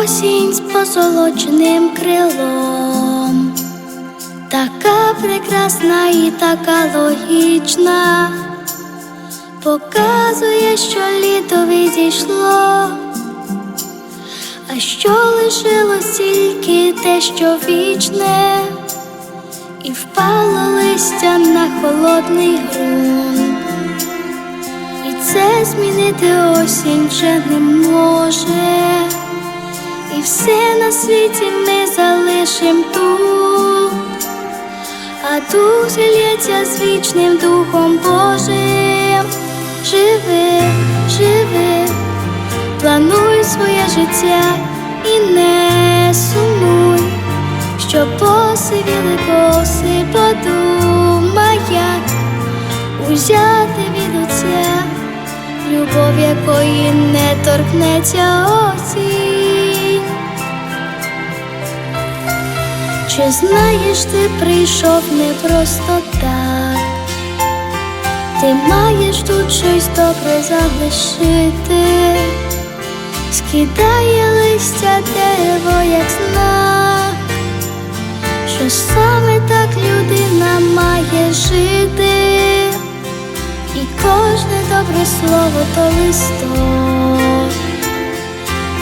осінь з позолоченим крилом, така прекрасна і така логічна, показує, що літо відійшло, а що лишилось тільки те, що вічне, і впало листя на холодний ґрунт. І це змінити осінь вже не може, світі ми залишим тут, а дух зільється з вічним духом Божим. Живи, живи, плануй своє життя і не сумуй, що посивіли коси, подумай, як узяти від отця, любов якої не торкнеться осінь. Чи знаєш, ти прийшов не просто так, ти маєш тут щось добре залишити, скидає листя дерево, як знак, що саме так людина має жити, і кожне добре слово то листок,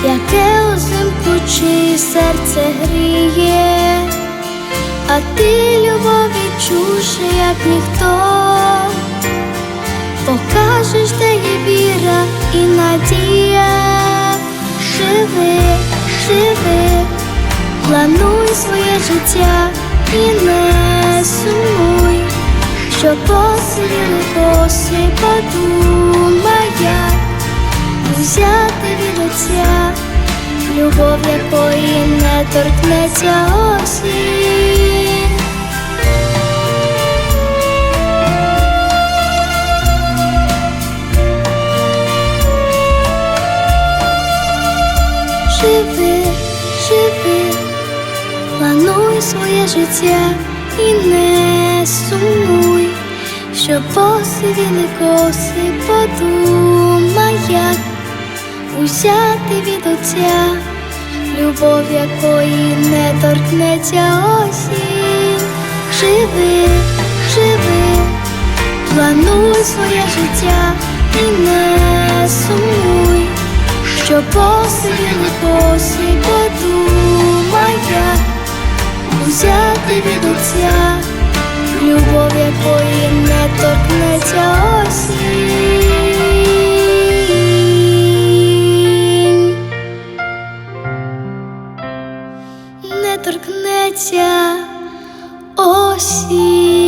яке узимку чиє серце гріє, а ти любов відчувши, як ніхто, покажеш, де є віра і надія, живи, живи. Плануй своє життя і не сумуй, що посивіли коси, подумай, як взяти від отця, любов якої не торкнеться осінь. Живи, живи, плануй своє життя і не сумуй, що посивіли коси, подумай, як узяти від отця, любов якої не торкнеться осінь. Живи, живи, плануй своє життя і не сумуй, що посивіли коси, подумай, як взяти від отця, любов якої не торкнеться осінь. Не торкнеться осінь.